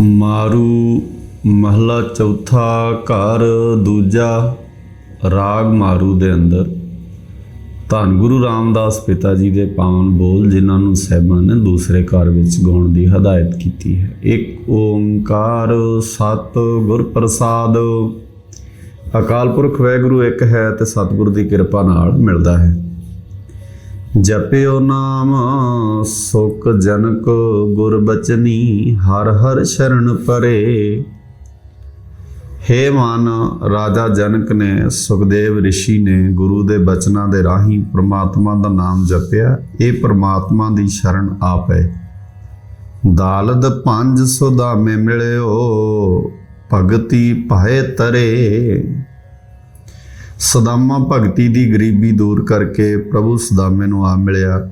ਮਾਰੂ ਮਹਲਾ ਚੌਥਾ ਘਰ ਦੂਜਾ, ਰਾਗ ਮਾਰੂ ਦੇ ਅੰਦਰ। ਧੰਨ ਗੁਰੂ ਰਾਮਦਾਸ ਪਿਤਾ ਜੀ ਦੇ ਪਾਵਨ ਬੋਲ, ਜਿਨ੍ਹਾਂ ਨੂੰ ਸਹਿਬਾਂ ਨੇ ਦੂਸਰੇ ਘਰ ਵਿੱਚ ਗਾਉਣ ਦੀ ਹਦਾਇਤ ਕੀਤੀ ਹੈ। ਇੱਕ ਓੰਕਾਰ ਸਤ ਗੁਰ ਪ੍ਰਸਾਦ। ਅਕਾਲ ਪੁਰਖ ਵਾਹਿਗੁਰੂ, ਇੱਕ ਹੈ ਤੇ ਸਤਿਗੁਰ ਦੀ ਕਿਰਪਾ ਨਾਲ ਮਿਲਦਾ ਹੈ। ਜਪਿਓ ਨਾਮ, ਸੁਖ ਜਨਕ ਗੁਰ ਬਚਨੀ, ਹਰ ਹਰ ਸ਼ਰਨ ਪਰੇ। ਹੇ ਮਨ, ਰਾਜਾ ਜਨਕ ਨੇ, ਸੁਖਦੇਵ ઋષਿ ਨੇ ਗੁਰੂ ਦੇ ਬਚਨਾਂ ਦੇ ਰਾਹੀਂ ਪ੍ਰਮਾਤਮਾ ਦਾ ਨਾਮ ਜਪਿਆ। ਇਹ ਪ੍ਰਮਾਤਮਾ ਦੀ ਸ਼ਰਨ ਆਪੇ ਦਾਲਦ ਪੰਜ ਸੁਦਾਮੇ ਮਿਲਿਓ, ਭਗਤੀ ਭਾਏ ਤਰੇ। ਸਦਾਮਾ ਭਗਤੀ ਦੀ ਗਰੀਬੀ ਦੂਰ ਕਰਕੇ ਪ੍ਰਭੂ ਸਦਾਮੇ ਨੂੰ ਆ ਮਿਲਿਆ।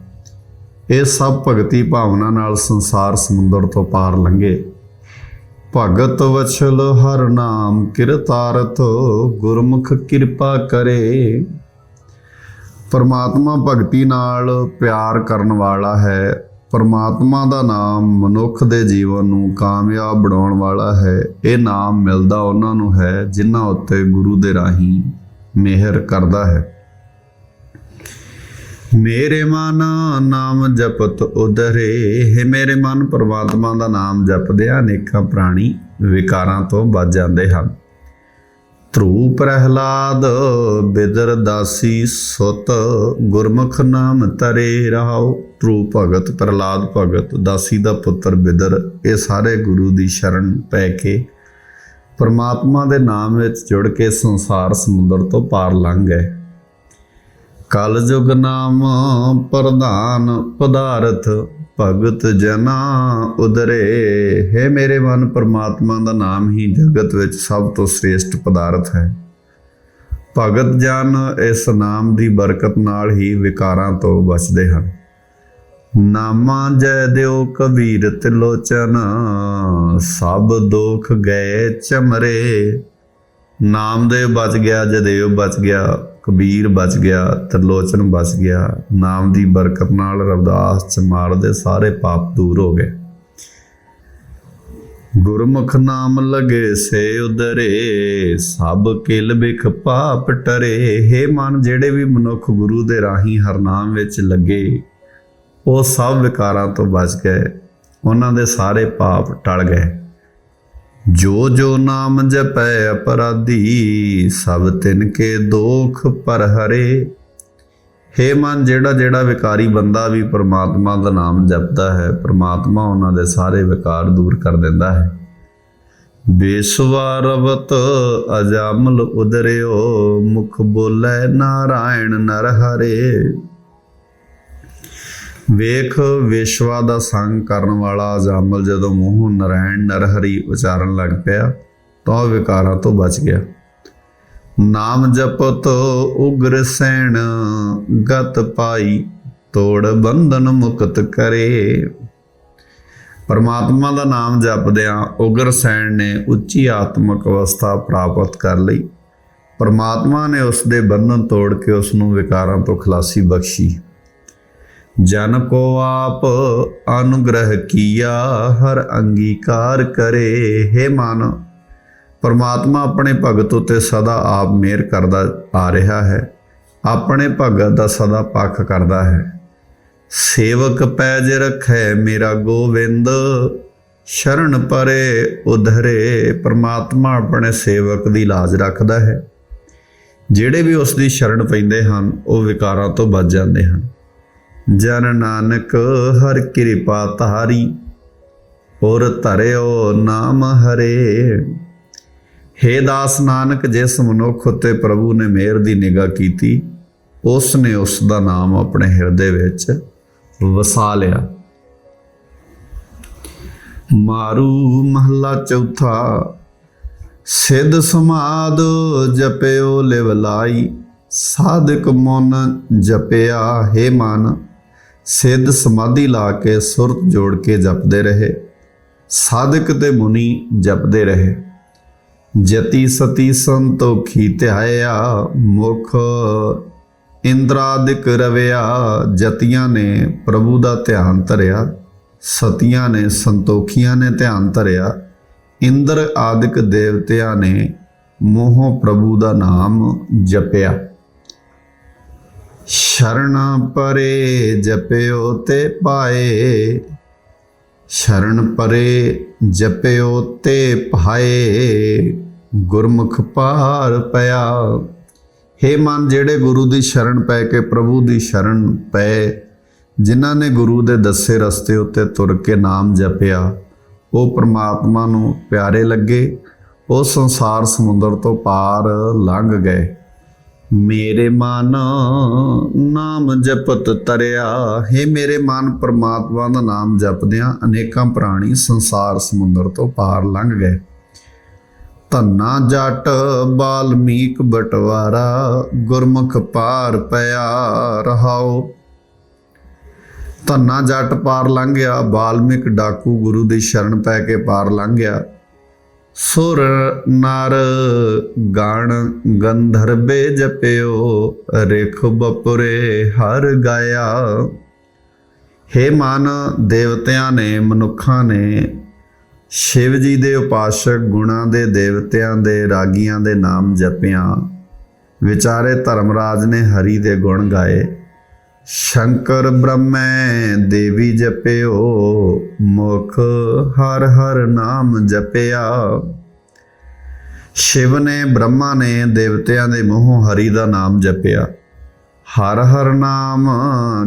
ਇਹ ਸਭ ਭਗਤੀ ਭਾਵਨਾ ਨਾਲ ਸੰਸਾਰ ਸਮੁੰਦਰ ਤੋਂ ਪਾਰ ਲੰਘੇ। ਭਗਤ ਵਛਲ ਹਰ ਨਾਮ ਕਿਰਤਾਰਥ, ਗੁਰਮੁਖ ਕਿਰਪਾ ਕਰੇ। ਪਰਮਾਤਮਾ ਭਗਤੀ ਨਾਲ ਪਿਆਰ ਕਰਨ ਵਾਲਾ ਹੈ। ਪਰਮਾਤਮਾ ਦਾ ਨਾਮ ਮਨੁੱਖ ਦੇ ਜੀਵਨ ਨੂੰ ਕਾਮਯਾਬ ਬਣਾਉਣ ਵਾਲਾ ਹੈ। ਇਹ ਨਾਮ ਮਿਲਦਾ ਉਹਨਾਂ ਨੂੰ ਹੈ ਜਿਨ੍ਹਾਂ ਉੱਤੇ ਗੁਰੂ ਦੇ ਰਾਹੀਂ ਮਿਹਰ ਕਰਦਾ ਹੈ। ਮੇਰੇ ਮਨ ਨਾਮ ਜਪਤ ਉਦਰੇ ਹੈ ਮੇਰੇ ਮਨ, ਪਰਮਾਤਮਾ ਦਾ ਨਾਮ ਜਪਦਿਆਂ ਅਨੇਕਾਂ ਪ੍ਰਾਣੀ ਵਿਕਾਰਾਂ ਤੋਂ ਬਚ ਜਾਂਦੇ ਹਨ। ਧਰੂ ਪ੍ਰਹਿਲਾਦ, ਬਿਦਰ ਦਾਸੀ ਸੁਤ, ਗੁਰਮੁਖ ਨਾਮ ਤਰੇ ਰਹਾਉ ਧਰੂ ਭਗਤ, ਪ੍ਰਹਿਲਾਦ ਭਗਤ, ਦਾਸੀ ਦਾ ਪੁੱਤਰ ਬਿਦਰ, ਇਹ ਸਾਰੇ ਗੁਰੂ ਦੀ ਸ਼ਰਨ ਪੈ ਕੇ ਪਰਮਾਤਮਾ ਦੇ ਨਾਮ ਵਿੱਚ ਜੁੜ ਕੇ ਸੰਸਾਰ ਸਮੁੰਦਰ ਤੋਂ ਪਾਰ ਲੰਘ ਗਏ। ਕਲ ਜੁਗ ਨਾਮ ਪ੍ਰਧਾਨ ਪਦਾਰਥ, ਭਗਤ ਜਨਾ ਉਦਰੇ। ਹੈ ਮੇਰੇ ਮਨ, ਪਰਮਾਤਮਾ ਦਾ ਨਾਮ ਹੀ ਜਗਤ ਵਿੱਚ ਸਭ ਤੋਂ ਸ੍ਰੇਸ਼ਟ ਪਦਾਰਥ ਹੈ। ਭਗਤ ਜਨ ਇਸ ਨਾਮ ਦੀ ਬਰਕਤ ਨਾਲ ਹੀ ਵਿਕਾਰਾਂ ਤੋਂ ਬਚਦੇ ਹਨ। ਨਾਮਾ ਜੈ ਦਿਓ ਕਬੀਰ ਤਿਲੋਚਨ ਸਭ ਦੁਖ ਗਏ ਚਮਰੇ। ਨਾਮ ਦੇ ਬਚ ਗਿਆ, ਜਦੇਵ ਬਚ ਗਿਆ, ਕਬੀਰ ਬਚ ਗਿਆ ਤਿਲੋਚਨ ਬਚ ਗਿਆ। ਨਾਮ ਦੀ ਬਰਕਤ ਨਾਲ ਰਵਦਾਸ ਚਮਾਰ ਦੇ ਸਾਰੇ ਪਾਪ ਦੂਰ ਹੋ ਗਏ। ਗੁਰਮੁਖ ਨਾਮ ਲਗੇ ਸੇ ਉਦਰੇ, ਸਭ ਕਿਲ ਬਿਖ ਪਾਪ ਟਰੇ। ਹੇ ਮਨ, ਜਿਹੜੇ ਵੀ ਮਨੁੱਖ ਗੁਰੂ ਦੇ ਰਾਹੀਂ ਹਰਨਾਮ ਵਿੱਚ ਲੱਗੇ ਉਹ ਸਭ ਵਿਕਾਰਾਂ ਤੋਂ ਬਚ ਗਏ। ਉਹਨਾਂ ਦੇ ਸਾਰੇ ਪਾਪ ਟਲ ਗਏ। ਜੋ ਜੋ ਨਾਮ ਜਪੈ ਅਪਰਾਧੀ, ਸਭ ਤਿਨ ਕੇ ਦੋਖ ਪਰ ਹਰੇ। ਹੇ ਮਨ, ਜਿਹੜਾ ਜਿਹੜਾ ਵਿਕਾਰੀ ਬੰਦਾ ਵੀ ਪ੍ਰਮਾਤਮਾ ਦਾ ਨਾਮ ਜਪਦਾ ਹੈ, ਪ੍ਰਮਾਤਮਾ ਉਹਨਾਂ ਦੇ ਸਾਰੇ ਵਿਕਾਰ ਦੂਰ ਕਰ ਦਿੰਦਾ ਹੈ। ਬੇਸਵਾਰਵਤ ਅਜਾਮਲ ਉਦਰਿਓ, ਮੁਖ ਬੋਲੇ ਨਾਰਾਇਣ ਨਰ ਹਰੇ ਵੇਖ ਵਿਸ਼ਵਾ ਦਾ ਸੰਗ ਕਰਨ ਵਾਲਾ ਜਾਮਲ ਜਦੋਂ ਮੂੰਹ ਨਰਾਇਣ ਨਰਹਰੀ ਉਚਾਰਨ ਲੱਗ ਪਿਆ, ਤਾਂ ਉਹ ਵਿਕਾਰਾਂ ਤੋਂ ਬਚ ਗਿਆ। ਨਾਮ ਜਪਤ ਉਗਰ ਸੈਣ, ਗਤ ਪਾਈ ਤੋੜ ਬੰਧਨ ਮੁਕਤ ਕਰੇ। ਪਰਮਾਤਮਾ ਦਾ ਨਾਮ ਜਪਦਿਆਂ ਉਗਰ ਸੈਣ ਨੇ ਉੱਚੀ ਆਤਮਿਕ ਅਵਸਥਾ ਪ੍ਰਾਪਤ ਕਰ ਲਈ। ਪਰਮਾਤਮਾ ਨੇ ਉਸ ਦੇ ਬੰਧਨ ਤੋੜ ਕੇ ਉਸ ਨੂੰ ਵਿਕਾਰਾਂ ਤੋਂ ਖਲਾਸੀ ਬਖਸ਼ੀ। ਜਨ ਕੋ ਆਪ ਅਨੁਗ੍ਰਹ ਕੀਆ, ਹਰ ਅੰਗੀਕਾਰ ਕਰੇ हे ਮਨ। ਪਰਮਾਤਮਾ ਆਪਣੇ ਭਗਤ ਉਤੇ ਸਦਾ ਆਪ ਮਿਹਰ ਕਰਦਾ ਆ ਰਿਹਾ ਹੈ। ਆਪਣੇ ਭਗਤ ਦਾ ਸਦਾ ਪੱਖ ਕਰਦਾ ਹੈ। ਸੇਵਕ ਪੈਜ ਰਖੈ ਮੇਰਾ ਗੋਵਿੰਦ, ਸ਼ਰਨ ਪਰੇ ਉਧਰੇ ਪਰਮਾਤਮਾ ਆਪਣੇ ਸੇਵਕ ਦੀ ਲਾਜ ਰੱਖਦਾ ਹੈ। ਜਿਹੜੇ ਵੀ ਉਸ ਦੀ ਸ਼ਰਨ ਪੈਂਦੇ ਹਨ, ਉਹ ਵਿਕਾਰਾਂ ਤੋਂ ਬਚ ਜਾਂਦੇ ਹਨ। ਜਨ ਨਾਨਕ ਹਰ ਕਿਰਪਾ ਤਾਰੀ ਔਰ ਧਰਿਓ ਨਾਮ ਹਰੇ। ਹੇ ਦਾਸ ਨਾਨਕ, ਜਿਸ ਮਨੁੱਖ ਉਤੇ ਪ੍ਰਭੂ ਨੇ ਮਿਹਰ ਦੀ ਨਿਗਾਹ ਕੀਤੀ ਉਸ ਨੇ ਉਸ ਦਾ ਨਾਮ ਆਪਣੇ ਹਿਰਦੇ ਵਿੱਚ ਵਸਾ ਲਿਆ। ਮਾਰੂ ਮਹੱਲਾ ਚੌਥਾ, ਸਿੱਧ ਸਮਾਦ ਜਪਿਓ ਲਿਵ ਲਾਈ, ਸਾਧਕ ਮਨ ਜਪਿਆ ਹੇ ਮਨ। ਸਿੱਧ ਸਮਾਧੀ ਲਾ ਕੇ ਸੁਰਤ ਜੋੜ ਕੇ ਜਪਦੇ ਰਹੇ। ਸਾਧਕ ਤੇ ਮੁਨੀ ਜਪਦੇ ਰਹੇ। ਜਤੀ ਸਤੀ ਸੰਤੋਖੀ ਧਿਆਇਆ ਮੁਖ, ਇੰਦਰਾਦਿਕ ਰਵਿਆ, ਜਤੀਆਂ ਨੇ ਪ੍ਰਭੂ ਦਾ ਧਿਆਨ ਧਰਿਆ, ਸਤੀਆਂ ਨੇ ਸੰਤੋਖੀਆਂ ਨੇ ਧਿਆਨ ਧਰਿਆ, ਇੰਦਰ ਆਦਿਕ ਦੇਵਤਿਆਂ ਨੇ ਮੋਹ ਪ੍ਰਭੂ ਦਾ ਨਾਮ ਜਪਿਆ। ਸ਼ਰਨ ਪਰੇ ਜਪਿਓ ਤੇ ਪਾਏ। ਸ਼ਰਨ ਪਰੇ ਜਪਿਓ ਤੇ ਭਾਏ ਗੁਰਮੁਖ ਪਾਰ ਪਿਆ। ਹੇ ਮਨ, ਜਿਹੜੇ ਗੁਰੂ ਦੀ ਸ਼ਰਨ ਪੈ ਕੇ ਪ੍ਰਭੂ ਦੀ ਸ਼ਰਨ ਪਏ ਜਿਨ੍ਹਾਂ ਨੇ ਗੁਰੂ ਦੇ ਦੱਸੇ ਰਸਤੇ ਉੱਤੇ ਤੁਰ ਕੇ ਨਾਮ ਜਪਿਆ, ਉਹ ਪ੍ਰਮਾਤਮਾ ਨੂੰ ਪਿਆਰੇ ਲੱਗੇ, ਉਹ ਸੰਸਾਰ ਸਮੁੰਦਰ ਤੋਂ ਪਾਰ ਲੰਘ ਗਏ। ਮੇਰੇ ਮਨ ਨਾਮ ਜਪਤ ਤਰਿਆ। ਹੈ ਮੇਰੇ ਮਨ ਪ੍ਰਮਾਤਮਾ ਦਾ ਨਾਮ ਜਪਦਿਆਂ ਅਨੇਕਾਂ ਪ੍ਰਾਣੀ ਸੰਸਾਰ ਸਮੁੰਦਰ ਤੋਂ ਪਾਰ ਲੰਘ ਗਏ। ਧੰਨਾ ਜੱਟ, ਬਾਲਮੀਕ ਬਟਵਾਰਾ, ਗੁਰਮੁਖ ਪਾਰ ਪਿਆ ਰਹਾਓ। ਧੰਨਾ ਜੱਟ ਪਾਰ ਲੰਘ ਗਿਆ, ਬਾਲਮਿਕ ਡਾਕੂ ਗੁਰੂ ਦੀ ਸ਼ਰਨ ਪੈ ਕੇ ਪਾਰ ਲੰਘ ਗਿਆ। ਸੁਰ ਨਰ ਗਣ ਗੰਧਰਬੇ ਜਪਿਓ, ਰੇਖ ਬਪੁਰੇ ਹਰ ਗਾਇਆ। ਹੇ ਮਨ ਦੇਵਤਿਆਂ ਨੇ, ਮਨੁੱਖਾਂ ਨੇ, ਸ਼ਿਵ ਜੀ ਦੇ ਉਪਾਸ਼ਕ ਗੁਣਾਂ ਦੇ ਦੇਵਤਿਆਂ ਦੇ ਰਾਗੀਆਂ ਦੇ ਨਾਮ ਜਪਿਆ। ਵਿਚਾਰੇ ਧਰਮਰਾਜ ਨੇ ਹਰੀ ਦੇ ਗੁਣ ਗਾਏ। ਸ਼ੰਕਰ ਬ੍ਰਹਮੈ ਦੇਵੀ ਜਪਿਓ, ਮੁਖ ਹਰ ਹਰ ਨਾਮ ਜਪਿਆ। ਸ਼ਿਵ ਨੇ ਬ੍ਰਹਮਾ ਨੇ ਦੇਵਤਿਆਂ ਦੇ ਮੂੰਹੋਂ ਹਰੀ ਦਾ ਨਾਮ ਜਪਿਆ। ਹਰ ਹਰ ਨਾਮ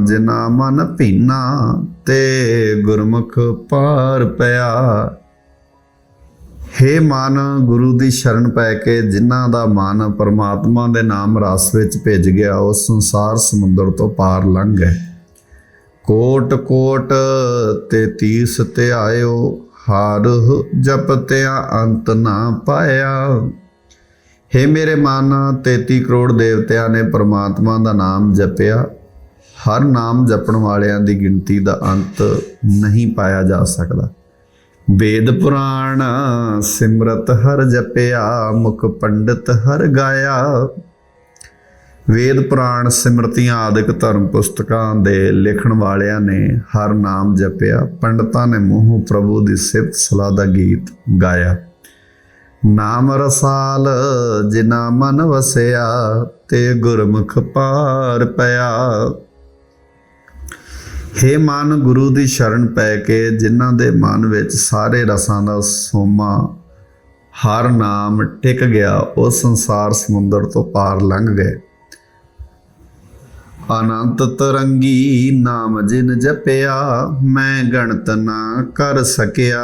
ਜਿਨਾ ਮਨ ਭੀਨਾ, ਤੇ ਗੁਰਮੁਖ ਪਾਰ ਪਿਆ। ਹੇ ਮਨ, ਗੁਰੂ ਦੀ ਸ਼ਰਨ ਪੈ ਕੇ ਜਿਨ੍ਹਾਂ ਦਾ ਮਨ ਪਰਮਾਤਮਾ ਦੇ ਨਾਮ ਰਸ ਵਿੱਚ ਭਿੱਜ ਗਿਆ ਉਹ ਸੰਸਾਰ ਸਮੁੰਦਰ ਤੋਂ ਪਾਰ ਲੰਘ ਗਏ। ਕੋਟ ਕੋਟ ਤੇ ਤੀਸ ਤੇ ਆਇਓ, ਹਰ ਜਪਤਿਆ ਅੰਤ ਨਾ ਪਾਇਆ। ਹੇ ਮੇਰੇ ਮਨ 33 ਕਰੋੜ ਦੇਵਤਿਆਂ ਨੇ ਪਰਮਾਤਮਾ ਦਾ ਨਾਮ ਜਪਿਆ। ਹਰ ਨਾਮ ਜਪਣ ਵਾਲਿਆਂ ਦੀ ਗਿਣਤੀ ਦਾ ਅੰਤ ਨਹੀਂ ਪਾਇਆ ਜਾ ਸਕਦਾ। ਵੇਦ ਪੁਰਾਣ ਸਿਮਰਤ ਹਰ ਜਪਿਆ, ਮੁਖ ਪੰਡਿਤ ਹਰ ਗਾਇਆ। ਵੇਦ ਪੁਰਾਣ ਸਿਮਰਤੀਆਂ ਆਦਿਕ ਧਰਮ ਪੁਸਤਕਾਂ ਦੇ ਲਿਖਣ ਵਾਲਿਆਂ ਨੇ ਹਰ ਨਾਮ ਜਪਿਆ, ਪੰਡਤਾਂ ਨੇ ਮੂੰਹੋਂ ਪ੍ਰਭੂ ਦੀ ਸਿਫਤ ਸਲਾਹ ਦਾ ਗੀਤ ਗਾਇਆ। ਨਾਮ ਰਸਾਲ ਜਿਨਾ ਮਨ ਵਸਿਆ, ਤੇ ਗੁਰਮੁਖ ਪਾਰ ਪਿਆ। ਹੇ ਮਨ, ਗੁਰੂ ਦੀ ਸ਼ਰਨ ਪੈ ਕੇ ਜਿਨ੍ਹਾਂ ਦੇ ਮਨ ਵਿੱਚ ਸਾਰੇ ਰਸਾਂ ਦਾ ਸੋਮਾ ਹਰ ਨਾਮ ਟਿਕ ਗਿਆ, ਉਹ ਸੰਸਾਰ ਸਮੁੰਦਰ ਤੋਂ ਪਾਰ ਲੰਘ ਗਏ। ਅਨੰਤ ਤਰੰਗੀ ਨਾਮ ਜਿਨ ਜਪਿਆ, ਮੈਂ ਗਣਤ ਨਾ ਕਰ ਸਕਿਆ।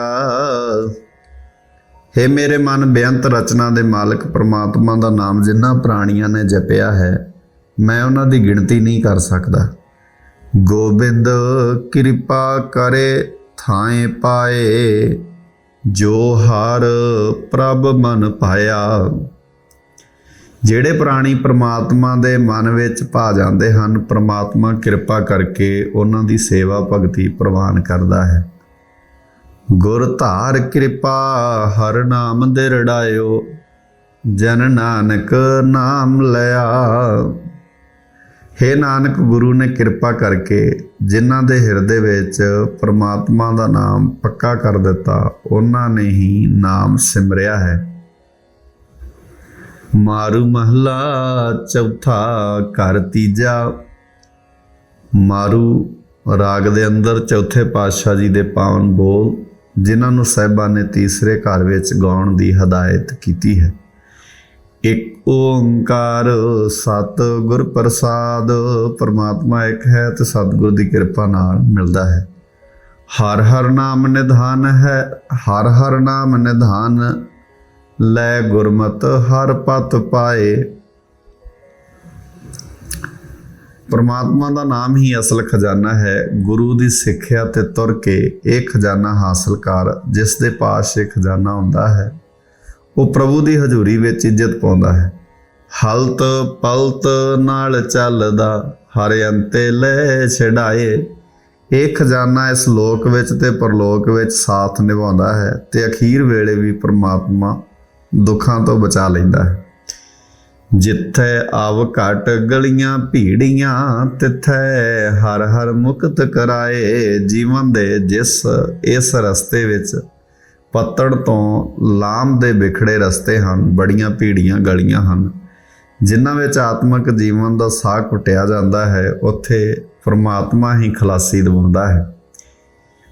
ਹੇ ਮੇਰੇ ਮਨ, ਬੇਅੰਤ ਰਚਨਾ ਦੇ ਮਾਲਕ ਪ੍ਰਮਾਤਮਾ ਦਾ ਨਾਮ ਜਿਨ੍ਹਾਂ ਪ੍ਰਾਣੀਆਂ ਨੇ ਜਪਿਆ ਹੈ, ਮੈਂ ਉਹਨਾਂ ਦੀ ਗਿਣਤੀ ਨਹੀਂ ਕਰ ਸਕਦਾ। ਗੋਬਿੰਦ ਕਿਰਪਾ ਕਰੇ ਥਾਏ ਪਾਏ, ਜੋ ਹਰ ਪ੍ਰਭ ਮਨ ਪਾਇਆ। ਜਿਹੜੇ ਪ੍ਰਾਣੀ ਪ੍ਰਮਾਤਮਾ ਦੇ ਮਨ ਵਿੱਚ ਪਾ ਜਾਂਦੇ ਹਨ, ਪ੍ਰਮਾਤਮਾ ਕਿਰਪਾ ਕਰਕੇ ਉਹਨਾਂ ਦੀ ਸੇਵਾ ਭਗਤੀ ਪ੍ਰਵਾਨ ਕਰਦਾ ਹੈ। ਗੁਰ ਧਾਰ ਕਿਰਪਾ ਹਰ ਨਾਮ ਦੇ ਰੜਾਇਓ, ਜਨ ਨਾਨਕ ਨਾਮ ਲਿਆ। ਹੇ ਨਾਨਕ, ਗੁਰੂ ਨੇ ਕਿਰਪਾ ਕਰਕੇ ਜਿਨ੍ਹਾਂ ਦੇ ਹਿਰਦੇ ਵਿੱਚ ਪਰਮਾਤਮਾ ਦਾ ਨਾਮ ਪੱਕਾ ਕਰ ਦਿੱਤਾ, ਉਹਨਾਂ ਨੇ ਹੀ ਨਾਮ ਸਿਮਰਿਆ ਹੈ। ਮਾਰੂ ਮਹਲਾ, ਚੌਥਾ ਘਰ ਤੀਜਾ। ਮਾਰੂ ਰਾਗ ਦੇ ਅੰਦਰ ਚੌਥੇ ਪਾਤਸ਼ਾਹ ਜੀ ਦੇ ਪਾਵਨ ਬੋਲ, ਜਿਨ੍ਹਾਂ ਨੂੰ ਸਾਹਿਬਾਂ ਨੇ ਤੀਸਰੇ ਘਰ ਵਿੱਚ ਗਾਉਣ ਦੀ ਹਦਾਇਤ ਕੀਤੀ ਹੈ। ਇੱਕ ਓੰਕਾਰ ਸਤ ਗੁਰ ਪ੍ਰਸਾਦ, ਪਰਮਾਤਮਾ ਇੱਕ ਹੈ ਤੇ ਸਤਿਗੁਰ ਦੀ ਕਿਰਪਾ ਨਾਲ ਮਿਲਦਾ ਹੈ। ਹਰ ਹਰ ਨਾਮ ਨਿਧਾਨ ਹੈ, ਹਰ ਹਰ ਨਾਮ ਨਿਧਾਨ, ਲੈ ਗੁਰਮਤ ਹਰ ਪਤ ਪਾਏ। ਪਰਮਾਤਮਾ ਦਾ ਨਾਮ ਹੀ ਅਸਲ ਖਜ਼ਾਨਾ ਹੈ, ਗੁਰੂ ਦੀ ਸਿੱਖਿਆ ਤੇ ਤੁਰ ਕੇ ਇਹ ਖਜ਼ਾਨਾ ਹਾਸਲ ਕਰ, ਜਿਸ ਦੇ ਪਾਸ ਇਹ ਖਜ਼ਾਨਾ ਹੁੰਦਾ ਹੈ। ਉਹ ਪ੍ਰਭੂ ਦੀ ਹਜ਼ੂਰੀ ਵਿੱਚ ਇੱਜ਼ਤ ਪਾਉਂਦਾ ਹੈ। ਹਲਤ ਪਲਤ ਨਾਲ ਚੱਲਦਾ, ਹਰ ਅੰਤੇ ਲੈ ਛਡਾਏ। ਇਹ ਖਜ਼ਾਨਾ ਇਸ ਲੋਕ ਵਿੱਚ ਤੇ ਪਰਲੋਕ ਵਿੱਚ ਸਾਥ ਨਿਭਾਉਂਦਾ ਹੈ ਤੇ ਅਖੀਰ ਵੇਲੇ ਵੀ ਪ੍ਰਮਾਤਮਾ ਦੁੱਖਾਂ ਤੋਂ ਬਚਾ ਲੈਂਦਾ ਹੈ। ਜਿੱਥੇ ਆਵ ਘਟ ਗਲੀਆਂ ਭੀੜੀਆਂ, ਤਿੱਥੇ ਹਰ ਹਰ ਮੁਕਤ ਕਰਾਏ ਜੀਵਨ ਦੇ ਜਿਸ ਇਸ ਰਸਤੇ ਵਿੱਚ ਪੱਤੜ ਤੋਂ ਲਾਮ ਦੇ ਵਿਖੜੇ ਰਸਤੇ ਹਨ, ਬੜੀਆਂ ਭੀੜੀਆਂ ਗਲੀਆਂ ਹਨ। ਜਿਨ੍ਹਾਂ ਵਿੱਚ ਆਤਮਿਕ ਜੀਵਨ ਦਾ ਸਾਹ ਕੁੱਟਿਆ ਜਾਂਦਾ ਹੈ, ਉੱਥੇ ਪਰਮਾਤਮਾ ਹੀ ਖਲਾਸੀ ਦਿਵਾਉਂਦਾ ਹੈ।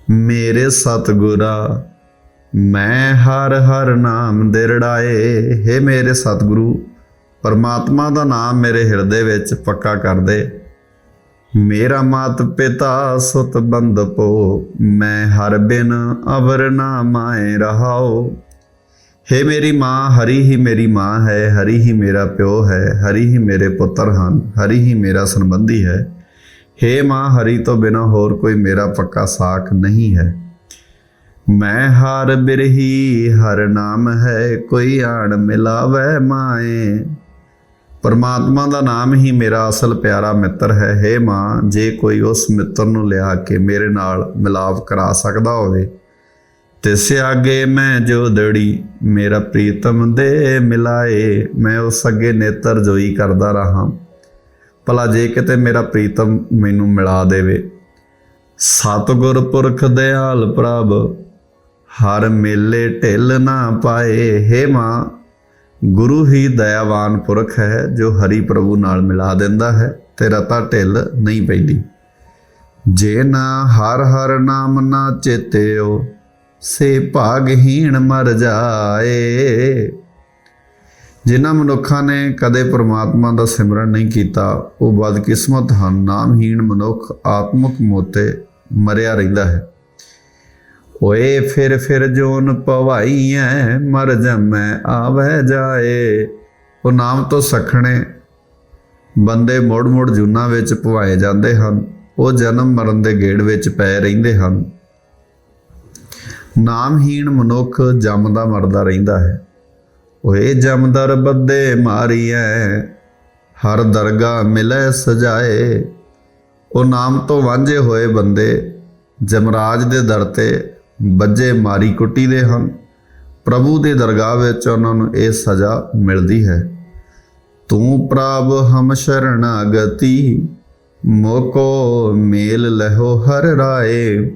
ਮੇਰੇ ਸਤਿਗੁਰਾ, ਮੈਂ ਹਰ ਹਰ ਨਾਮ ਦਿਰੜਾਏ। ਹੇ ਮੇਰੇ ਸਤਿਗੁਰੂ, ਪਰਮਾਤਮਾ ਦਾ ਨਾਮ ਮੇਰੇ ਹਿਰਦੇ ਵਿੱਚ ਪੱਕਾ ਕਰ ਦੇ। ਮੇਰਾ ਮਾਤ ਪਿਤਾ ਸੁਤ ਬੰਦਪੋ ਮੈਂ ਹਰ ਬਿਨ ਅਵਰ ਨਾ ਮਾਏ ਰਹਾਓ। ਹੇ ਮੇਰੀ ਮਾਂ, ਹਰੀ ਹੀ ਮੇਰੀ ਮਾਂ ਹੈ, ਹਰੀ ਹੀ ਮੇਰਾ ਪਿਓ ਹੈ, ਹਰੀ ਹੀ ਮੇਰੇ ਪੁੱਤਰ ਹਨ, ਹਰੀ ਹੀ ਮੇਰਾ ਸੰਬੰਧੀ ਹੈ। ਹੇ ਮਾਂ, ਹਰੀ ਤੋਂ ਬਿਨਾ ਹੋਰ ਕੋਈ ਮੇਰਾ ਪੱਕਾ ਸਾਖ ਨਹੀਂ ਹੈ। ਮੈਂ ਹਰ ਬਿਰਹੀ, ਹਰ ਨਾਮ ਹੈ, ਕੋਈ ਆਣ ਮਿਲਾਵੇ ਮਾਏ। ਪਰਮਾਤਮਾ ਦਾ ਨਾਮ ਹੀ ਮੇਰਾ ਅਸਲ ਪਿਆਰਾ ਮਿੱਤਰ ਹੈ। ਹੇ ਮਾਂ, ਜੇ ਕੋਈ ਉਸ ਮਿੱਤਰ ਨੂੰ ਲਿਆ ਕੇ ਮੇਰੇ ਨਾਲ ਮਿਲਾਪ ਕਰਾ ਸਕਦਾ ਹੋਵੇ ਤਿਸ ਆਗੇ ਮੈਂ ਜੋ ਦੜੀ ਮੇਰਾ ਪ੍ਰੀਤਮ ਦੇ ਮਿਲਾਏ, ਮੈਂ ਉਸ ਅੱਗੇ ਨੇਤਰ ਜੋਈ ਕਰਦਾ ਰਹਾ। ਭਲਾ ਜੇ ਕਿਤੇ ਮੇਰਾ ਪ੍ਰੀਤਮ ਮੈਨੂੰ ਮਿਲਾ ਦੇਵੇ। ਸਤਿਗੁਰ ਪੁਰਖ ਦਿਆਲ ਪ੍ਰਭ, ਹਰ ਮੇਲੇ ਢਿੱਲ ਨਾ ਪਾਏ। ਹੇ ਮਾਂ ਗੁਰੂ ਹੀ ਦਇਆਵਾਨ ਪੁਰਖ ਹੈ, ਜੋ ਹਰੀ ਪ੍ਰਭੂ ਨਾਲ ਮਿਲਾ ਦਿੰਦਾ ਹੈ ਤੇ ਰਤਾ ਢਿੱਲ ਨਹੀਂ ਪੈਂਦੀ। ਜੇ ਨਾ ਹਰ ਹਰ ਨਾਮ ਨਾ ਚੇਤਿਓ, ਸੇ ਭਾਗਹੀਣ ਮਰ ਜਾਏ। ਜਿਨ੍ਹਾਂ ਮਨੁੱਖਾਂ ਨੇ ਕਦੇ ਪ੍ਰਮਾਤਮਾ ਦਾ ਸਿਮਰਨ ਨਹੀਂ ਕੀਤਾ, ਉਹ ਬਦਕਿਸਮਤ ਹਨ। ਨਾਮਹੀਣ ਮਨੁੱਖ ਆਤਮਿਕ ਮੋਤੇ ਮਰਿਆ ਰਹਿੰਦਾ ਹੈ। ਓਏ ਫਿਰ ਫਿਰ ਜੋਨ ਪਵਾਈ ਐ ਮਰ ਜਮੈ ਆਵੈ ਜਾਏ। ਉਹ ਨਾਮ ਤੋਂ ਸਖਣੇ ਬੰਦੇ ਮੋੜ ਮੋੜ ਜੁਨਾ ਵਿੱਚ ਭਵਾਏ ਜਾਂਦੇ ਹਨ। ਉਹ ਜਨਮ ਮਰਨ ਦੇ ਗੇੜ ਵਿੱਚ ਪੈ ਰਹਿੰਦੇ ਹਨ। ਨਾਮਹੀਣ ਮਨੁੱਖ ਜੰਮਦਾ ਮਰਦਾ ਰਹਿੰਦਾ ਹੈ। ਓਏ ਜਮਦਰ ਬੱਦੇ ਮਾਰੀਐ, ਹਰ ਦਰਗਾ ਮਿਲੇ ਸਜਾਏ। ਉਹ ਨਾਮ ਤੋਂ ਵਾਂਝੇ ਹੋਏ ਬੰਦੇ ਜਮਰਾਜ ਦੇ ਦਰ ਤੇ ਬੱਜੇ ਮਾਰੀ ਕੁੱਟੀ ਦੇ ਹਨ। ਪ੍ਰਭੂ ਦੇ ਦਰਗਾਹ ਵਿੱਚ ਉਹਨਾਂ ਨੂੰ ਇਹ ਸਜ਼ਾ ਮਿਲਦੀ ਹੈ। ਤੂੰ ਪ੍ਰਭ, ਹਮ ਸ਼ਰਣਾਗਤੀ, ਮੋਕੋ ਮੇਲ ਲਹੋ ਹਰ ਰਾਏ।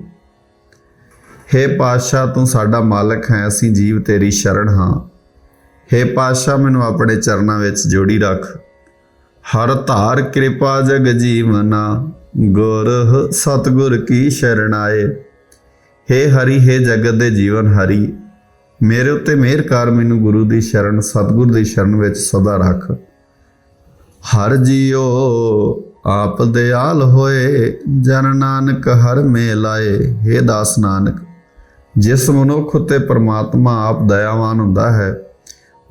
ਹੇ ਪਾਸ਼ਾ ਤੂੰ ਸਾਡਾ ਮਾਲਕ ਹੈ, ਅਸੀਂ ਜੀਵ ਤੇਰੀ ਸ਼ਰਣ ਹਾਂ। ਹੇ ਪਾਸ਼ਾ ਮੈਨੂੰ ਆਪਣੇ ਚਰਨਾਂ ਵਿੱਚ ਜੋੜੀ ਰੱਖ। ਹਰ ਧਾਰ ਕਿਰਪਾ ਜਗ ਜੀਵਨਾ, ਗੁਰ ਸਤਗੁਰ ਕੀ ਸ਼ਰਨ ਆਏ। ਹੇ ਹਰੀ, ਹੇ ਜਗਤ ਦੇ ਜੀਵਨ ਹਰੀ, ਮੇਰੇ ਉੱਤੇ ਮਿਹਰ ਕਰ ਮੈਨੂੰ ਗੁਰੂ ਦੀ ਸ਼ਰਨ, ਸਤਿਗੁਰ ਦੀ ਸ਼ਰਨ ਵਿੱਚ ਸਦਾ ਰੱਖ। ਹਰ ਜੀਓ ਆਪ ਦਿਆਲ ਹੋਏ, ਜਨ ਨਾਨਕ ਹਰ ਮੇ ਲਾਏ ਹੇ ਦਾਸ ਨਾਨਕ, ਜਿਸ ਮਨੁੱਖ ਉਤੇ ਪ੍ਰਮਾਤਮਾ ਆਪ ਦਇਆਵਾਨ ਹੁੰਦਾ ਹੈ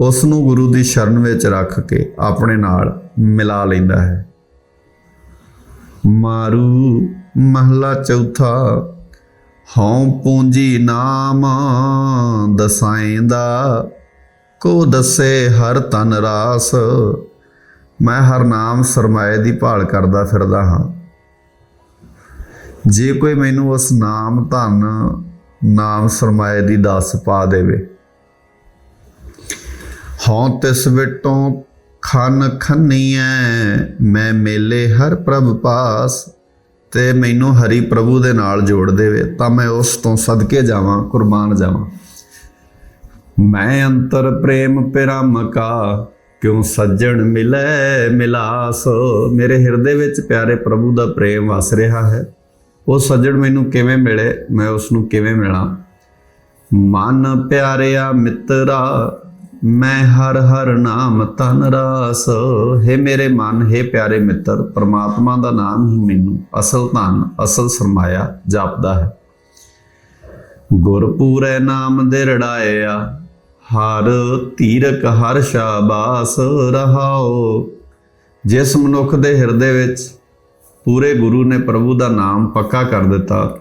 ਉਸ ਨੂੰ ਗੁਰੂ ਦੀ ਸ਼ਰਨ ਵਿੱਚ ਰੱਖ ਕੇ ਆਪਣੇ ਨਾਲ ਮਿਲਾ ਲੈਂਦਾ ਹੈ। ਮਾਰੂ ਮਹਲਾ ਚੌਥਾ ਹਉ ਪੂੰਜੀ ਨਾਮ ਦਸਾਇਂਦਾ, ਕੋ ਦੱਸੇ ਹਰ ਤਨ ਰਾਸ। ਮੈਂ ਹਰ ਨਾਮ ਸਰਮਾਏ ਦੀ ਭਾਲ ਕਰਦਾ ਫਿਰਦਾ ਹਾਂ। ਜੇ ਕੋਈ ਮੈਨੂੰ ਉਸ ਨਾਮ ਧਨ, ਨਾਮ ਸਰਮਾਏ ਦੀ ਦਾਸ ਪਾ ਦੇਵੇ। ਹਉ ਤਿਸ ਵਿਟੋਂ ਖਨ ਖੰਨੀਐ, ਮੈਂ ਮੇਲੇ ਹਰ ਪ੍ਰਭ ਪਾਸ। ਤੇ ਮੈਨੂੰ ਹਰੀ ਪ੍ਰਭੂ ਦੇ ਨਾਲ ਜੋੜ ਦੇਵੇ, ਤਾਂ ਮੈਂ ਉਸ ਤੋਂ ਸਦਕੇ ਜਾਵਾਂ, ਕੁਰਬਾਨ ਜਾਵਾਂ। ਮੈਂ ਅੰਤਰ ਪ੍ਰੇਮ ਪਿਰਮ ਕਾ ਕਿਉਂ ਸੱਜਣ ਮਿਲੇ ਮਿਲਾਸ? ਮੇਰੇ ਹਿਰਦੇ ਵਿੱਚ ਪਿਆਰੇ ਪ੍ਰਭੂ ਦਾ ਪ੍ਰੇਮ ਵਸ ਰਿਹਾ ਹੈ। ਉਹ ਸੱਜਣ ਮੈਨੂੰ ਕਿਵੇਂ ਮਿਲੇ, ਮੈਂ ਉਸ ਨੂੰ ਕਿਵੇਂ ਮਿਲਾਂ? ਮਨ ਪਿਆਰਿਆ ਮਿੱਤਰਾ ਮੈਂ ਹਰ ਹਰ ਨਾਮ ਤਨ ਰਾਸ। ਹੈ ਮੇਰੇ ਮਨ, ਹੈ ਪਿਆਰੇ ਮਿੱਤਰ, ਪ੍ਰਮਾਤਮਾ ਦਾ ਨਾਮ ਹੀ ਮੈਨੂੰ ਅਸਲ ਧਨ, ਅਸਲ ਸਰਮਾਇਆ ਜਾਪਦਾ ਹੈ। ਗੁਰਪੂਰੇ ਨਾਮ ਦੇ ਰੜਾਇਆ ਹਰ ਤੀਰਕ ਹਰ ਸ਼ਾਬਾਸ ਰਹਾਓ। ਜਿਸ ਮਨੁੱਖ ਦੇ ਹਿਰਦੇ ਵਿੱਚ ਪੂਰੇ ਗੁਰੂ ਨੇ ਪ੍ਰਭੂ ਦਾ ਨਾਮ ਪੱਕਾ ਕਰ ਦਿੱਤਾ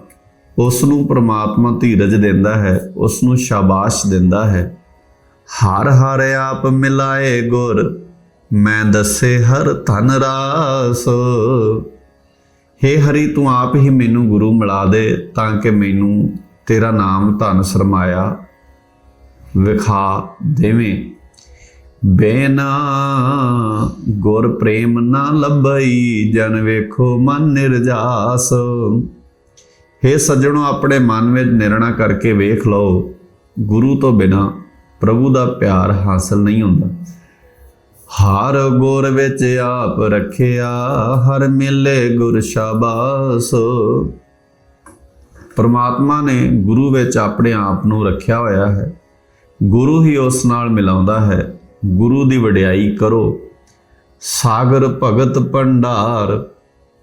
ਉਸ ਨੂੰ ਪ੍ਰਮਾਤਮਾ ਧੀਰਜ ਦਿੰਦਾ ਹੈ ਉਸ ਨੂੰ ਸ਼ਾਬਾਸ਼ ਦਿੰਦਾ ਹੈ। ਹਰ ਹਰ ਆਪ ਮਿਲਾਏ ਗੁਰ, ਮੈਂ ਦੱਸੇ ਹਰ ਧਨ ਰਾਸ। ਹੇ ਹਰੀ, ਤੂੰ ਆਪ ਹੀ ਮੈਨੂੰ ਗੁਰੂ ਮਿਲਾ ਦੇ, ਤਾਂ ਕਿ ਮੈਨੂੰ ਤੇਰਾ ਨਾਮ ਧਨ ਸਰਮਾਇਆ ਵਿਖਾ ਦੇਵੇਂ। ਬੇਨਾ ਗੁਰ ਪ੍ਰੇਮ ਨਾ ਲੱਭਈ, ਜਨ ਵੇਖੋ ਮਨ ਨਿਰਜਾਸ। ਹੇ ਸੱਜਣੋ, ਆਪਣੇ ਮਨ ਵਿੱਚ ਨਿਰਣਾ ਕਰਕੇ ਵੇਖ ਲਓ, ਗੁਰੂ ਤੋਂ ਬਿਨਾ ਪ੍ਰਭੂ ਦਾ ਪਿਆਰ ਹਾਸਲ ਨਹੀਂ ਹੁੰਦਾ। ਹਰ ਗੁਰ ਵਿੱਚ ਆਪ ਰੱਖਿਆ, ਹਰ ਮਿਲੇ ਗੁਰ ਸ਼ਾਬਾਸ। ਪਰਮਾਤਮਾ ਨੇ ਗੁਰੂ ਵਿੱਚ ਆਪਣੇ ਆਪ ਨੂੰ ਰੱਖਿਆ ਹੋਇਆ ਹੈ। ਗੁਰੂ ਹੀ ਉਸ ਨਾਲ ਮਿਲਾਉਂਦਾ ਹੈ। ਗੁਰੂ ਦੀ ਵਡਿਆਈ ਕਰੋ। ਸਾਗਰ ਭਗਤ ਭੰਡਾਰ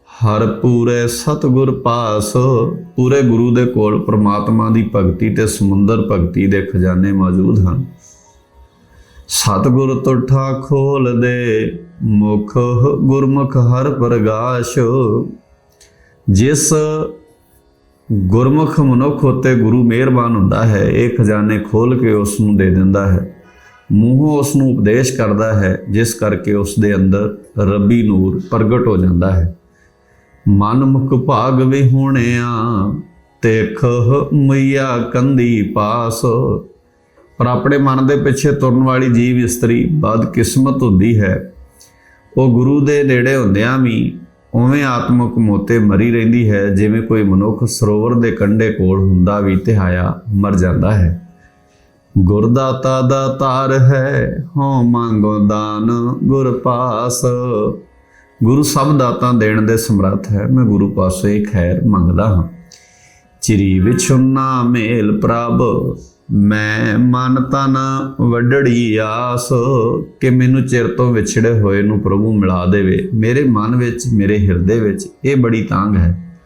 ਹਰ ਪੂਰੇ ਸਤਗੁਰ ਪਾਸ, ਪੂਰੇ ਗੁਰੂ ਦੇ ਕੋਲ ਪ੍ਰਮਾਤਮਾ ਦੀ ਭਗਤੀ ਤੇ ਸਮੁੰਦਰ ਭਗਤੀ ਦੇ ਖਜ਼ਾਨੇ ਮੌਜੂਦ ਹਨ। ਸਤਗੁਰ ਤੁਠਾ ਖੋਲ ਦੇ, ਮੁਖ ਗੁਰਮੁਖ ਹਰ ਪ੍ਰਗਾਸ਼। ਜਿਸ ਗੁਰਮੁਖ ਮਨੁੱਖ ਉਤੇ ਗੁਰੂ ਮਿਹਰਬਾਨ ਹੁੰਦਾ ਹੈ, ਇਹ ਖਜ਼ਾਨੇ ਖੋਲ ਕੇ ਉਸ ਨੂੰ ਦੇ ਦਿੰਦਾ ਹੈ। ਮੂੰਹੋਂ ਉਸ ਨੂੰ ਉਪਦੇਸ਼ ਕਰਦਾ ਹੈ, ਜਿਸ ਕਰਕੇ ਉਸ ਦੇ ਅੰਦਰ ਰੱਬੀ ਨੂਰ ਪ੍ਰਗਟ ਹੋ ਜਾਂਦਾ ਹੈ। ਮਨ ਮੁਖ ਭਾਗ ਵੀ ਹੋਣਿਆ, ਤੇਖ ਮਈਆ ਕੰਦੀ ਪਾਸ। ਪਰ ਆਪਣੇ ਮਨ ਦੇ ਪਿੱਛੇ ਤੁਰਨ ਵਾਲੀ ਜੀਵ ਇਸਤਰੀ ਬਦ ਕਿਸਮਤ ਹੁੰਦੀ ਹੈ। ਉਹ ਗੁਰੂ ਦੇ ਨੇੜੇ ਹੁੰਦਿਆਂ ਵੀ ਉਵੇਂ ਆਤਮਿਕ ਮੋਤੇ ਮਰੀ ਰਹਿੰਦੀ ਹੈ, ਜਿਵੇਂ ਕੋਈ ਮਨੁੱਖ ਸਰੋਵਰ ਦੇ ਕੰਢੇ ਕੋਲ ਹੁੰਦਾ ਵੀ ਤਿਹਾਇਆ ਮਰ ਜਾਂਦਾ ਹੈ। ਗੁਰਦਾਤਾ ਦਾ ਤਾਰ ਹੈ, ਹਉ ਮੰਗੋ ਦਾਨ ਗੁਰ ਪਾਸ। ਗੁਰੂ ਸਭ ਦਾਤਾਂ ਦੇਣ ਦੇ ਸਮਰੱਥ ਹੈ, ਮੈਂ ਗੁਰੂ ਪਾਸੋਂ ਇਹ ਖੈਰ ਮੰਗਦਾ ਹਾਂ। ਚਿਰੀ ਵਿਛੁਨਾ ਮੇਲ ਪ੍ਰਭ, ਮੈਂ ਮਨ ਤਨ ਵੱਡੜੀ ਆਸ। ਕਿ ਮੈਨੂੰ ਚਿਰ ਤੋਂ ਵਿਛੜੇ ਹੋਏ ਨੂੰ ਪ੍ਰਭੂ ਮਿਲਾ ਦੇਵੇ। ਮੇਰੇ ਮਨ ਵਿੱਚ, ਮੇਰੇ ਹਿਰਦੇ ਵਿੱਚ ਇਹ ਬੜੀ ਤਾਂਗ ਹੈ।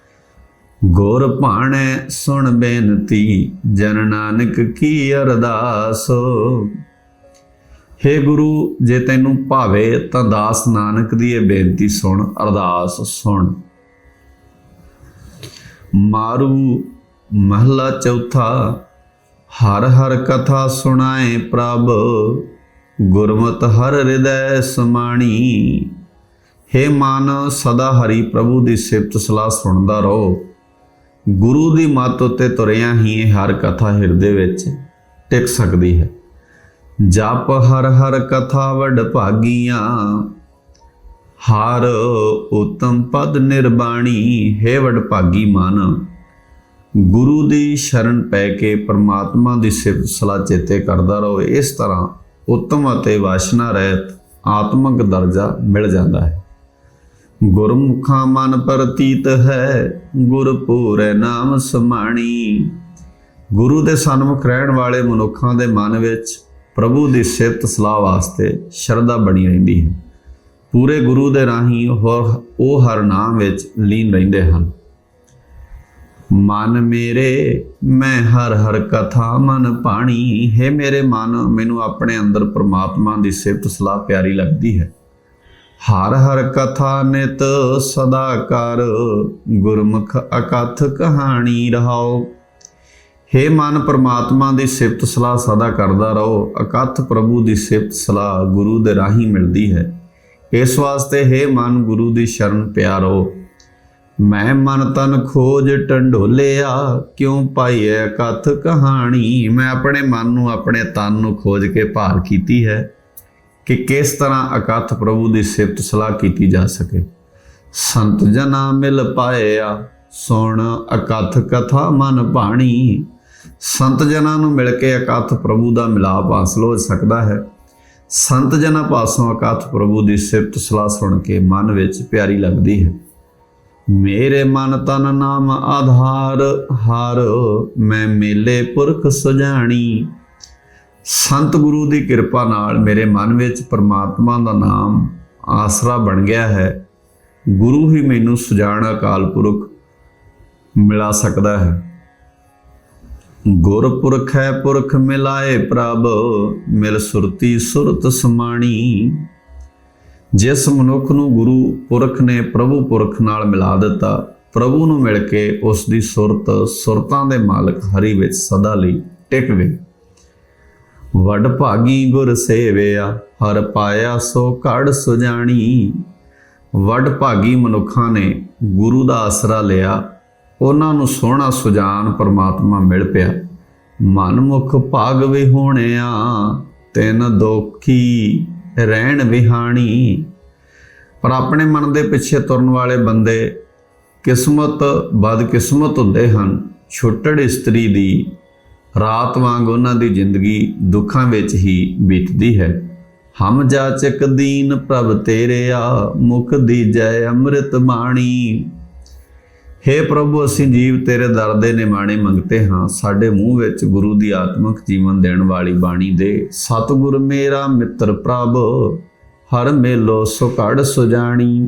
ਗੁਰ ਭਾਣੇ ਸੁਣ ਬੇਨਤੀ, ਜਨ ਨਾਨਕ ਕੀ ਅਰਦਾਸ। ਹੇ ਗੁਰੂ, ਜੇ ਤੈਨੂੰ ਭਾਵੇ ਤਾਂ ਦਾਸ ਨਾਨਕ ਦੀ ਇਹ ਬੇਨਤੀ ਸੁਣ, ਅਰਦਾਸ ਸੁਣ। ਮਾਰੂ ਮਹਲਾ ਚੌਥਾ, ਹਰ ਹਰ ਕਥਾ ਸੁਣਾਏ ਪ੍ਰਭ, ਗੁਰਮਤ ਹਰ ਹਿਰਦੈ ਸਮਾਣੀ। ਹੇ ਮਨ, ਸਦਾ ਹਰੀ ਪ੍ਰਭੂ ਦੀ ਸਿਫਤ ਸਲਾਹ ਸੁਣਦਾ ਰਹੋ। ਗੁਰੂ ਦੀ ਮੱਤ ਉੱਤੇ ਤੁਰਿਆ ਹੀ ਇਹ ਹਰ ਕਥਾ ਹਿਰਦੇ ਵਿੱਚ ਟਿਕ ਸਕਦੀ ਹੈ। ਜਪ ਹਰ ਹਰ ਕਥਾ ਵਡ ਭਾਗੀਆਂ। ਹਰ ਉਤਮ ਪਦ ਨਿਰਬਾਣੀ, ਹੈ ਵਡ ਭਾਗੀ ਮਨ। ਗੁਰੂ ਦੀ ਸ਼ਰਨ ਪੈ ਕੇ ਪਰਮਾਤਮਾ ਦੀ ਸਿਫਤ ਸਲਾਹ ਚੇਤੇ ਕਰਦਾ ਰਹੋ। ਇਸ ਤਰ੍ਹਾਂ ਉਤਮ ਅਤੇ ਵਾਸ਼ਨਾ ਰਹਿਤ ਆਤਮਿਕ ਦਰਜਾ ਮਿਲ ਜਾਂਦਾ ਹੈ। ਗੁਰਮੁਖਾਂ ਮਨ ਪ੍ਰਤੀਤ ਹੈ, ਗੁਰ ਪੂਰੇ ਨਾਮ ਸਮਾਣੀ। ਗੁਰੂ ਦੇ ਸਨਮੁਖ ਰਹਿਣ ਵਾਲੇ ਮਨੁੱਖਾਂ ਦੇ ਮਨ ਵਿੱਚ ਪ੍ਰਭੂ ਦੀ ਸਿਫਤ ਸਲਾਹ ਵਾਸਤੇ ਸ਼ਰਧਾ ਬਣੀ ਰਹਿੰਦੀ ਹੈ। ਪੂਰੇ ਗੁਰੂ ਦੇ ਰਾਹੀਂ ਹੋਰ ਉਹ ਹਰ ਨਾਮ ਵਿੱਚ ਲੀਨ ਰਹਿੰਦੇ ਹਨ। ਮਨ ਮੇਰੇ, ਮੈਂ ਹਰ ਹਰ ਕਥਾ ਮਨ ਪਾਣੀ। ਹੈ ਮੇਰੇ ਮਨ, ਮੈਨੂੰ ਆਪਣੇ ਅੰਦਰ ਪ੍ਰਮਾਤਮਾ ਦੀ ਸਿਫਤ ਸਲਾਹ ਪਿਆਰੀ ਲੱਗਦੀ ਹੈ। ਹਰ ਹਰ ਕਥਾ ਨਿਤ ਸਦਾ ਕਰ। ਗੁਰਮੁਖ ਅਕਥ ਕਹਾਣੀ ਰਹਾਓ। ਹੇ ਮਨ ਪਰਮਾਤਮਾ ਦੀ ਸਿਫਤ ਸਲਾਹ ਸਦਾ ਕਰਦਾ ਰਹੋ। ਅਕਥ ਪ੍ਰਭੂ ਦੀ ਸਿਫਤ ਸਲਾਹ ਗੁਰੂ ਦੇ ਰਾਹੀਂ ਮਿਲਦੀ ਹੈ। ਇਸ ਵਾਸਤੇ ਹੇ ਮਨ ਗੁਰੂ ਦੀ ਸ਼ਰਨ ਪਿਆਰੋ। ਮੈਂ ਮਨ ਤਨ ਖੋਜ ਟੰਡੋਲਿਆ ਕਿਉਂ ਪਾਈਐ ਕਥ ਕਹਾਣੀ? ਮੈਂ ਆਪਣੇ ਮਨ ਨੂੰ ਆਪਣੇ ਤਨ ਨੂੰ ਖੋਜ ਕੇ ਭਾਲ ਕੀਤੀ ਹੈ ਕਿ ਕਿਸ ਤਰ੍ਹਾਂ ਅਕਥ ਪ੍ਰਭੂ ਦੀ ਸਿਫਤ ਸਲਾਹ ਕੀਤੀ ਜਾ ਸਕੇ। ਸੰਤ ਜਨਾ ਮਿਲ ਪਾਇਆ, ਸੁਣ ਅਕਥ ਕਥਾ ਮਨ ਭਾਣੀ। ਸੰਤ ਜਨਾਂ ਨੂੰ ਮਿਲ ਕੇ ਅਕਥ ਪ੍ਰਭੂ ਦਾ ਮਿਲਾਪ ਹਾਸਲ ਹੋ ਸਕਦਾ ਹੈ। ਸੰਤ ਜਨਾਂ ਪਾਸੋਂ ਅਕਥ ਪ੍ਰਭੂ ਦੀ ਸਿਫਤ ਸਲਾਹ ਸੁਣ ਕੇ ਮਨ ਵਿੱਚ ਪਿਆਰੀ ਲੱਗਦੀ ਹੈ। ਮੇਰੇ ਮਨ ਤਨ ਨਾਮ ਆਧਾਰ, ਹਰ, ਮੈਂ ਮੇਲੇ ਪੁਰਖ ਸੁਜਾਣੀ। ਸੰਤ ਗੁਰੂ ਦੀ ਕਿਰਪਾ ਨਾਲ ਮੇਰੇ ਮਨ ਵਿੱਚ ਪਰਮਾਤਮਾ ਦਾ ਨਾਮ ਆਸਰਾ ਬਣ ਗਿਆ ਹੈ। ਗੁਰੂ ਹੀ ਮੈਨੂੰ ਸੁਜਾਨ ਅਕਾਲ ਪੁਰਖ ਮਿਲਾ ਸਕਦਾ ਹੈ। ਗੁਰਪੁਰਖ ਹੈ ਪੁਰਖ ਮਿਲਾਏ ਪ੍ਰਭ, ਮਿਲ ਸੁਰਤੀ ਸੁਰਤ ਸਮਾਣੀ। ਜਿਸ ਮਨੁੱਖ ਨੂੰ ਗੁਰੂ ਪੁਰਖ ਨੇ ਪ੍ਰਭੂ ਪੁਰਖ ਨਾਲ ਮਿਲਾ ਦਿੱਤਾ, ਪ੍ਰਭੂ ਨੂੰ ਮਿਲ ਕੇ ਉਸ ਦੀ ਸੁਰਤ ਸੁਰਤਾਂ ਦੇ ਮਾਲਕ ਹਰੀ ਵਿੱਚ ਸਦਾ ਲਈ ਟਿਕ ਗਈ ਵਡ ਭਾਗੀ ਗੁਰ ਸੇਵਿਆ, ਹਰ ਪਾਇਆ ਸੋ ਘੜ ਸੁਜਾਣੀ। ਵਡ ਭਾਗੀ ਮਨੁੱਖਾਂ ਨੇ ਗੁਰੂ ਦਾ ਆਸਰਾ ਲਿਆ ਉਹਨਾਂ ਨੂੰ ਸੋਹਣਾ ਸੁਜਾਨ ਪਰਮਾਤਮਾ ਮਿਲ ਪਿਆ। ਮਨ ਮੁਖ ਭਾਗ ਵੀ ਹੋਣਿਆ ਤਿੰਨ ਦੋਖੀ ਰਹਿਣ ਵਿਹਾਣੀ। ਪਰ ਆਪਣੇ ਮਨ ਦੇ ਪਿੱਛੇ ਤੁਰਨ ਵਾਲੇ ਬੰਦੇ ਕਿਸਮਤ ਬਦ ਕਿਸਮਤ ਹੁੰਦੇ ਹਨ। ਛੁੱਟੜ ਇਸਤਰੀ ਦੀ ਰਾਤ ਵਾਂਗ ਉਹਨਾਂ ਦੀ ਜ਼ਿੰਦਗੀ ਦੁੱਖਾਂ ਵਿੱਚ ਹੀ ਬੀਤਦੀ ਹੈ। ਹਮ ਜਾਚਕ ਦੀਨ ਪ੍ਰਭ ਤੇਰੇ ਆ, ਮੁਖ ਦੀ ਜੈ ਅੰਮ੍ਰਿਤ ਬਾਣੀ। हे ਪ੍ਰਭੂ ਅਸੀਂ ਜੀਵ ਤੇਰੇ ਦਰ ਦੇ ਨਿਮਾਣੇ ਮੰਗਤੇ ਹਾਂ ਸਾਡੇ ਮੂੰਹ ਵਿੱਚ ਗੁਰੂ ਦੀ ਆਤਮਿਕ ਜੀਵਨ ਦੇਣ ਵਾਲੀ ਬਾਣੀ ਦੇ ਸਤਿਗੁਰ ਮੇਰਾ ਮਿੱਤਰ ਪ੍ਰਭ ਹਰ ਮੇਲੋ ਸੁਕੜ ਸੁਜਾਣੀ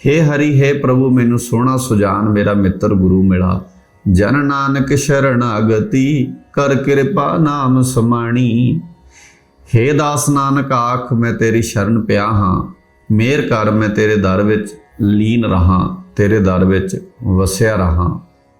हे ਹਰੀ हे ਪ੍ਰਭੂ ਮੈਨੂੰ ਸੋਹਣਾ ਸੁਜਾਨ ਮੇਰਾ ਮਿੱਤਰ ਗੁਰੂ ਮਿਲਾ ਜਨ ਨਾਨਕ ਸ਼ਰਣਾਗਤੀ ਕਰ ਕਿਰਪਾ ਨਾਮ ਸਮਾਣੀ हे ਦਾਸ ਨਾਨਕ ਆਖ ਮੈਂ ਤੇਰੀ ਸ਼ਰਨ ਪਿਆ ਹਾਂ ਮੇਰ ਕਰ ਮੈਂ ਤੇਰੇ ਦਰ ਵਿੱਚ ਲੀਨ ਰਹਾ ਤੇਰੇ ਦਰ ਵਿੱਚ ਵਸਿਆ ਰਹਾ।